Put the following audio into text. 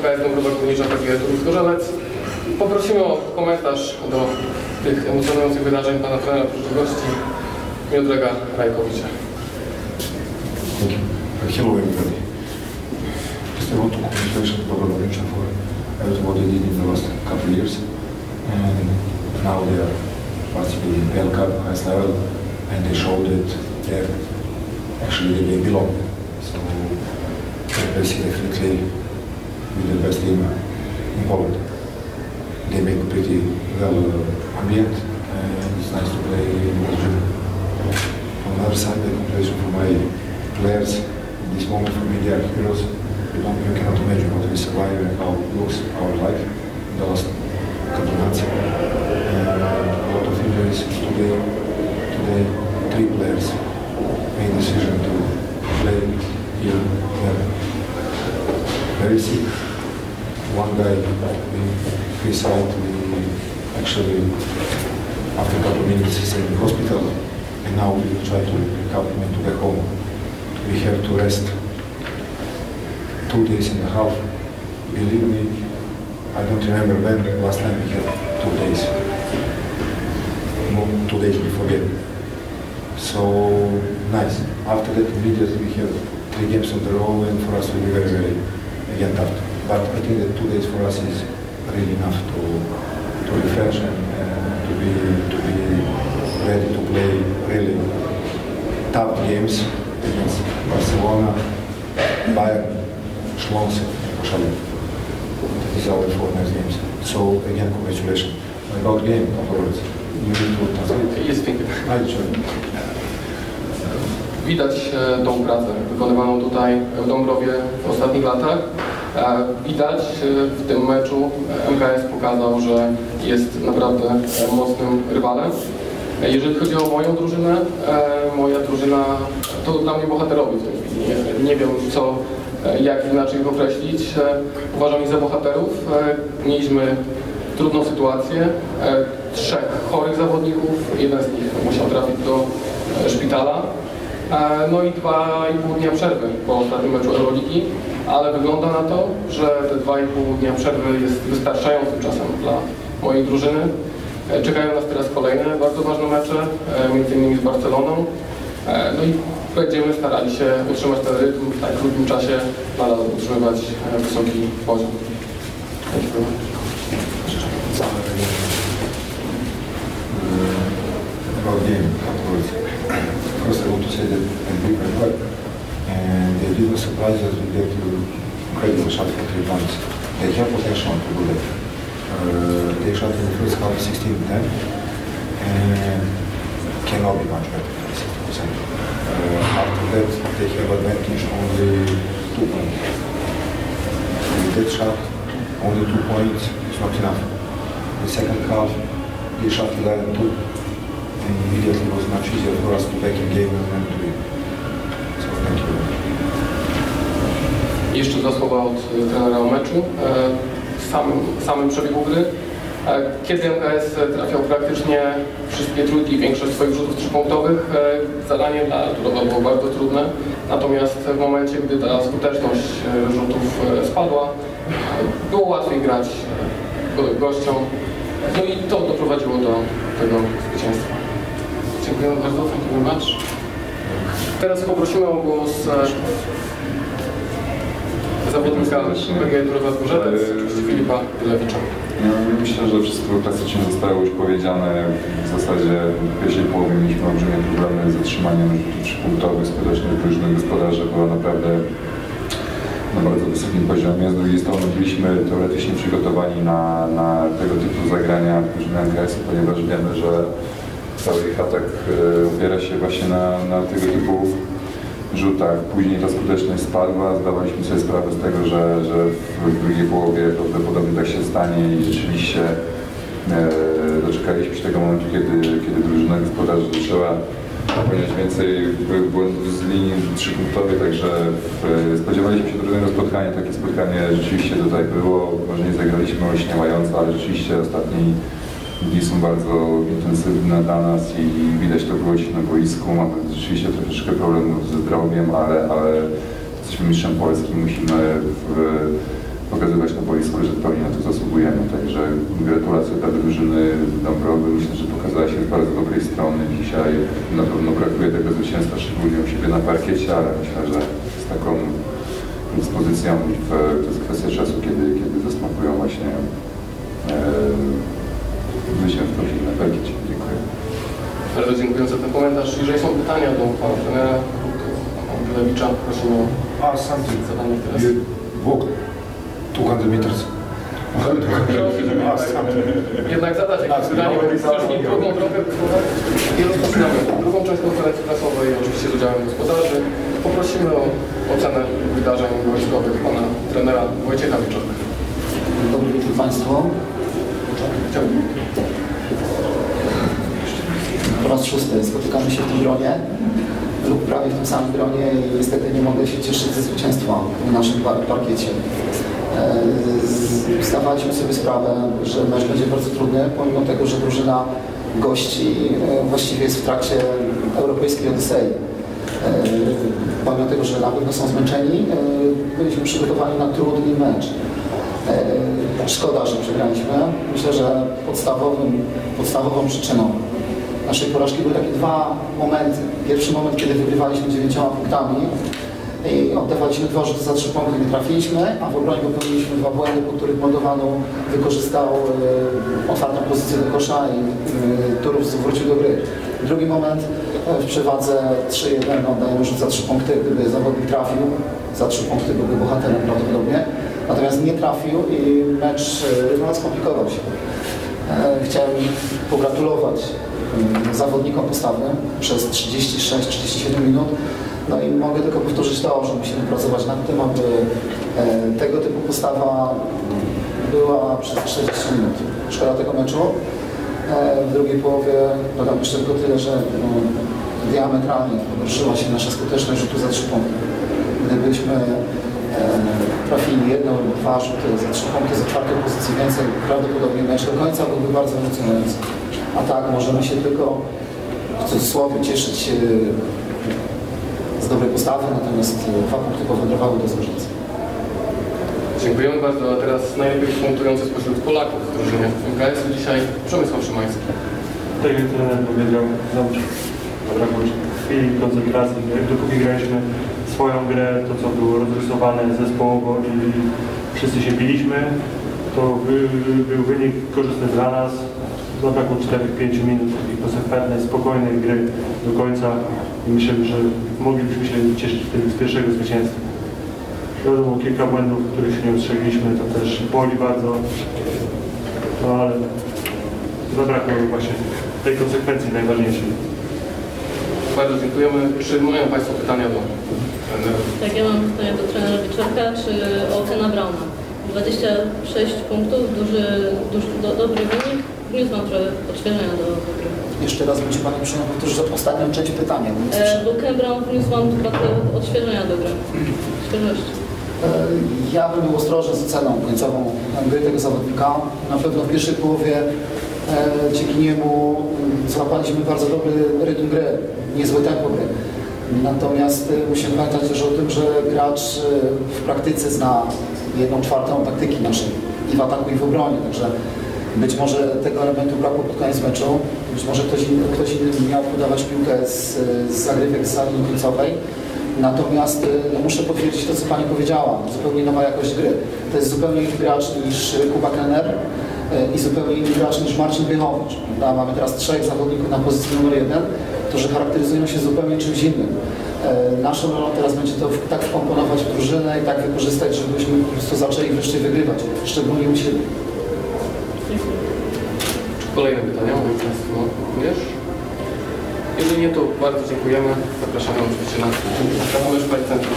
MKS Dąbrowa Górnicza PGE Turów-Gorzelec. Poprosimy o komentarz do tych emocjonujących wydarzeń pana trenera gości Miodraga Rajkowicza. Hello everybody. Just I want to congratulate for everything what they did in the last couple years. And now they are participating in PL Cup, highest level, and they show that they're actually they belong. So basically the team in Poland. They make pretty well ambient, and it's nice to play in Belgium. On the other side, the congratulations for my players in this moment for me they are heroes. You, you cannot imagine what we survived and how it looks our life in the last saw it, we actually, after a couple of minutes, he's in the hospital. And now we will try to help him to back home we have to rest two days and a half. Believe me, I don't remember when last time we had two days. No, two days before game. So nice. After that, immediately we have three games on the row, and for us we will be very, very again tough. But I think that two days for us is really enough to to refresh and, and to be to be ready to play really tough games against Barcelona, Bayern, Schloss, Koszalin. That is our four next games. So again, congratulations. About game, afterwards, you need to translate. Pięknie. Right, sure. Widać e, tą pracę wykonywaną tutaj w Dąbrowie w ostatnich latach. E, Widać e, w tym meczu e, MKS pokazał, że jest naprawdę mocnym rywalem. Jeżeli chodzi o moją drużynę, moja drużyna to dla mnie bohaterowie w tej chwili. Nie, wiem co, jak inaczej ich określić. Uważam ich za bohaterów. Mieliśmy trudną sytuację. Trzech chorych zawodników, jeden z nich musiał trafić do szpitala. No i dwa i pół dnia przerwy po ostatnim meczu Euroligi, ale wygląda na to, że te dwa i pół dnia przerwy jest wystarczającym czasem dla mojej drużyny. E, Czekają nas teraz kolejne bardzo ważne mecze, e, między innymi z Barceloną. E, No i będziemy starali się utrzymać ten rytm w tak krótkim czasie, nadal utrzymywać e, wysoki poziom. Dziękuję. about Piwo sypali, jak Ukrainy szatwa trybanc. Deci a fost așa în Pugule. Deci a fost first half 16 then. Cannot be much better than 60%. Uh, after that, they have advantage only two points. In that shot, only two points is not enough. In second half, they shot 11-2 and immediately was much easier for us to back in game and to win. So thank you. Jeszcze dwa słowa od e, trenera o meczu. E, Samym, samym przebiegu gry. E, Kiedy MKS trafiał praktycznie wszystkie trójki, większość swoich rzutów trzypunktowych, zadanie dla Turowa było bardzo trudne. Natomiast w momencie, gdy ta skuteczność rzutów spadła, było łatwiej grać go- gościom. No i to doprowadziło do tego zwycięstwa. Dziękuję bardzo, very much. Teraz poprosimy o głos zawodnika PGE oczywiście Filipa Tylewicza. No, myślę, że wszystko klasycznie zostało już powiedziane. W zasadzie w pierwszej połowie mieliśmy olbrzymie problemy z zatrzymaniem rzutów trzypunktowych. Skuteczność drużyny gospodarza była naprawdę na bardzo wysokim poziomie. Z drugiej strony byliśmy teoretycznie przygotowani na, na tego typu zagrania drużyny NKS, ponieważ wiemy, że cały ich atak e, opiera się właśnie na, na tego typu rzutach. Później ta skuteczność spadła. Zdawaliśmy sobie sprawę z tego, że, że w drugiej połowie prawdopodobnie tak się stanie i rzeczywiście e, doczekaliśmy się tego momentu, kiedy, kiedy drużyna gospodarza zaczęła popełniać więcej błędów z linii trzypunktowej, także e, spodziewaliśmy się trudnego spotkania. Takie spotkanie rzeczywiście tutaj było. Może nie zagraliśmy olśniewająco, ale rzeczywiście ostatni dni są bardzo intensywne dla nas i widać to było dziś na boisku. Mamy rzeczywiście troszeczkę problemów ze zdrowiem, ale, ale jesteśmy mistrzem Polski, musimy w, pokazywać na boisku, że pełni na to zasługujemy. Także gratulacje dla drużyny Dąbrowy. Myślę, że pokazała się z bardzo dobrej strony dzisiaj. Na pewno brakuje tego zwycięstwa, szczególnie u siebie na parkiecie, ale myślę, że z taką dyspozycją w, to jest kwestia czasu, kiedy, kiedy zasmakują właśnie e, zwycięstwo na parkiecie. Dziękuję. Bardzo dziękuję za ten komentarz. Jeżeli są pytania do pana trenera Gilewicza, prosimy o zadanie teraz. Walk 200 meters. Jednak zadać jakieś Tak, pytanie, no, bo strasznie no, drugą drogę i rozpoczynamy drugą część konferencji prasowej, oczywiście z udziałem gospodarzy. Poprosimy o ocenę wydarzeń wojskowych pana trenera Wojciecha Wieczorka. Dobry wieczór Państwu. Po raz szósty spotykamy się w tym gronie lub prawie w tym samym gronie i niestety nie mogę się cieszyć ze zwycięstwa na naszym par- parkiecie. E, Zdawaliśmy sobie sprawę, że mecz będzie bardzo trudny, pomimo tego, że drużyna gości e, właściwie jest w trakcie europejskiej Odysei. E, Pomimo tego, że na pewno są zmęczeni, byliśmy przygotowani na trudny mecz. E, Szkoda, że przegraliśmy. Myślę, że podstawowym, podstawową przyczyną naszej porażki były takie dwa momenty. Pierwszy moment, kiedy wygrywaliśmy dziewięcioma punktami i oddawaliśmy dwa rzuty za trzy punkty, nie trafiliśmy, a w obronie popełniliśmy dwa błędy, po których Moldowanu wykorzystał e, otwartą pozycję do kosza i e, Turów wrócił do gry. Drugi moment w przewadze 3-1 oddajemy rzut za trzy punkty, gdyby zawodnik trafił, za trzy punkty byłby bohaterem prawdopodobnie. Natomiast nie trafił i mecz no, skomplikował się. E, Chciałem pogratulować mm, zawodnikom postawnym przez 36-37 minut. No i mogę tylko powtórzyć to, że musimy pracować nad tym, aby e, tego typu postawa była przez 40 minut. Szkoda tego meczu. E, W drugiej połowie dodam jeszcze tylko tyle, że no, diametralnie pogorszyła się nasza skuteczność rzutu za trzy punkty. Gdybyśmy trafili jedną lub dwa rzuty za trzy punkty z czwartej pozycji więcej, prawdopodobnie mecz do końca byłby bardzo emocjonujący. A tak możemy się tylko w cudzysłowie cieszyć e, z dobrej postawy, natomiast e, dwa punkty powędrowały do zwycięstwa. Dziękujemy bardzo. A teraz najlepiej punktujący spośród Polaków w drużynie MKS dzisiaj Przemysław Szymański. Tak jak trener powiedział, zabrakło chwili koncentracji. Jak dopóki graliśmy swoją grę, to co było rozrysowane zespołowo i wszyscy się biliśmy, to by, był wynik korzystny dla nas. Zabrakło 4-5 minut takiej konsekwentnej, spokojnej gry do końca i myślę, że moglibyśmy się cieszyć wtedy z pierwszego zwycięstwa. Wiadomo, kilka błędów, których się nie ustrzegliśmy, to też boli bardzo, no ale zabrakło właśnie tej konsekwencji najważniejszej. Bardzo dziękujemy. Czy mają Państwo pytania do trenera? Tak, ja mam pytanie do trenera Wieczorka, czy ocena Brauna? 26 punktów, duży, duży do, dobry wynik. Wniósł mam trochę odświeżenia do, gry. Jeszcze raz będzie Pani uprzejma powtórzyć ostatnią część pytania. E. Lukę Brown wniósł mam trochę odświeżenia do gry. Świeżości. E, Ja bym był ostrożny z oceną końcową gry tego zawodnika. Na pewno w pierwszej połowie e, dzięki niemu złapaliśmy bardzo dobry rytm gry, niezłe tempo gry. Natomiast e, musimy pamiętać też o tym, że gracz e, w praktyce zna jedną czwartą taktyki naszej i w ataku i w obronie. Także być może tego elementu brakło pod koniec meczu. Być może ktoś inny, ktoś inny miał podawać piłkę z, z zagrywek z sali końcowej. Natomiast y, no, muszę potwierdzić to, co Pani powiedziała. Zupełnie nowa jakość gry. To jest zupełnie inny gracz niż Kuba Kenner y, i zupełnie inny gracz niż Marcin Biechowicz. Mamy teraz trzech zawodników na pozycji numer jeden, którzy charakteryzują się zupełnie czymś innym. Y, Naszą rolą teraz będzie to tak wkomponować w drużynę i tak wykorzystać, żebyśmy po prostu zaczęli wreszcie wygrywać. Szczególnie u siebie. Kolejne pytania, mają Państwo również? Jeżeli nie, to bardzo dziękujemy. Zapraszamy oczywiście na Kamulę Szpajcentrum.